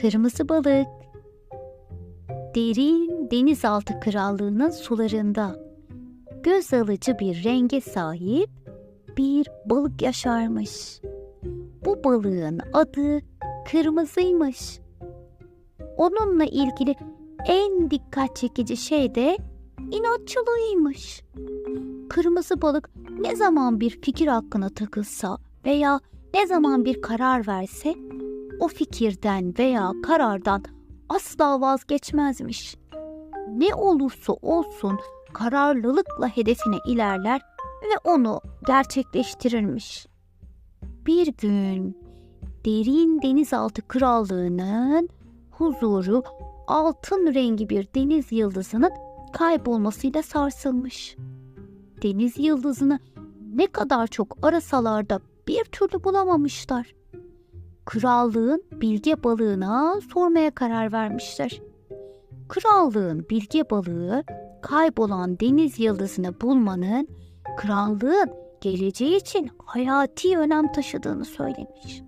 Kırmızı balık. Derin denizaltı krallığının sularında göz alıcı bir renge sahip bir balık yaşarmış. Bu balığın adı kırmızıymış. Onunla ilgili en dikkat çekici şey de inatçılığıymış. Kırmızı balık ne zaman bir fikir hakkına takılsa veya ne zaman bir karar verse o fikirden veya karardan asla vazgeçmezmiş. Ne olursa olsun kararlılıkla hedefine ilerler ve onu gerçekleştirirmiş. Bir gün derin denizaltı krallığının huzuru altın rengi bir deniz yıldızının kaybolmasıyla sarsılmış. Deniz yıldızını ne kadar çok arasalar da bir türlü bulamamışlar. Krallığın bilge balığına sormaya karar vermişler. Krallığın bilge balığı kaybolan deniz yıldızını bulmanın krallığın geleceği için hayati önem taşıdığını söylemiş.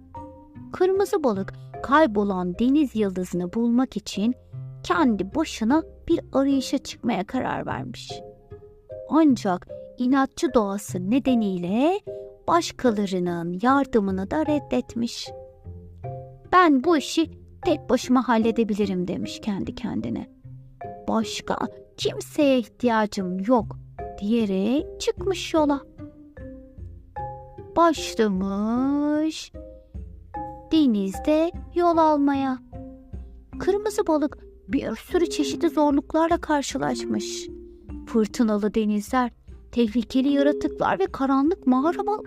Kırmızı balık kaybolan deniz yıldızını bulmak için kendi başına bir arayışa çıkmaya karar vermiş. Ancak inatçı doğası nedeniyle başkalarının yardımını da reddetmiş. Ben bu işi tek başıma halledebilirim demiş kendi kendine. Başka kimseye ihtiyacım yok diyerek çıkmış yola. Başlamış denizde yol almaya. Kırmızı balık bir sürü çeşitli zorluklarla karşılaşmış. Fırtınalı denizler, tehlikeli yaratıklar ve karanlık mağaralar.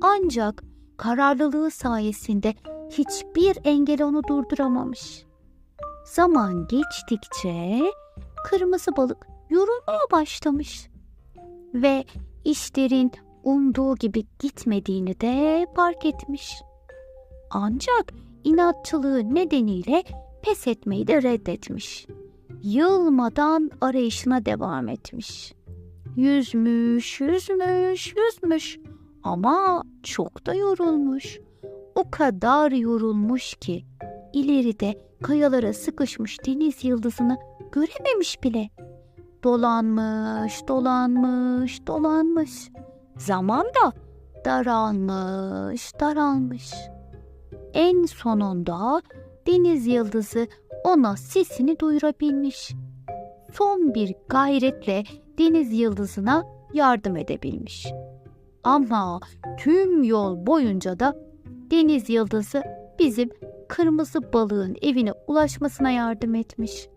Ancak kararlılığı sayesinde hiçbir engel onu durduramamış. Zaman geçtikçe kırmızı balık yorulmaya başlamış ve işlerin umduğu gibi gitmediğini de fark etmiş. Ancak inatçılığı nedeniyle pes etmeyi de reddetmiş. Yılmadan arayışına devam etmiş. Yüzmüş, yüzmüş, yüzmüş ama çok da yorulmuş. O kadar yorulmuş ki ileride kayalara sıkışmış deniz yıldızını görememiş bile. Dolanmış, dolanmış, dolanmış. Zaman da daralmış, daralmış. En sonunda deniz yıldızı ona sesini duyurabilmiş. Son bir gayretle deniz yıldızına yardım edebilmiş. Ama tüm yol boyunca da deniz yıldızı bizim kırmızı balığın evine ulaşmasına yardım etmiş.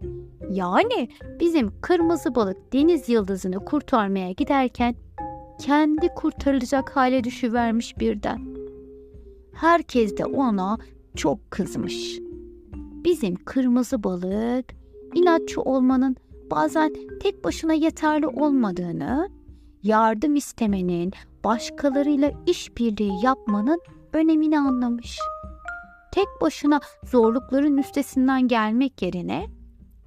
Yani bizim kırmızı balık deniz yıldızını kurtarmaya giderken kendi kurtarılacak hale düşüvermiş birden. Herkes de ona çok kızmış. Bizim kırmızı balık inatçı olmanın bazen tek başına yeterli olmadığını, yardım istemenin, başkalarıyla işbirliği yapmanın önemini anlamış. Tek başına zorlukların üstesinden gelmek yerine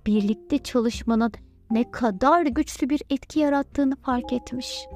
birlikte çalışmanın ne kadar güçlü bir etki yarattığını fark etmiş.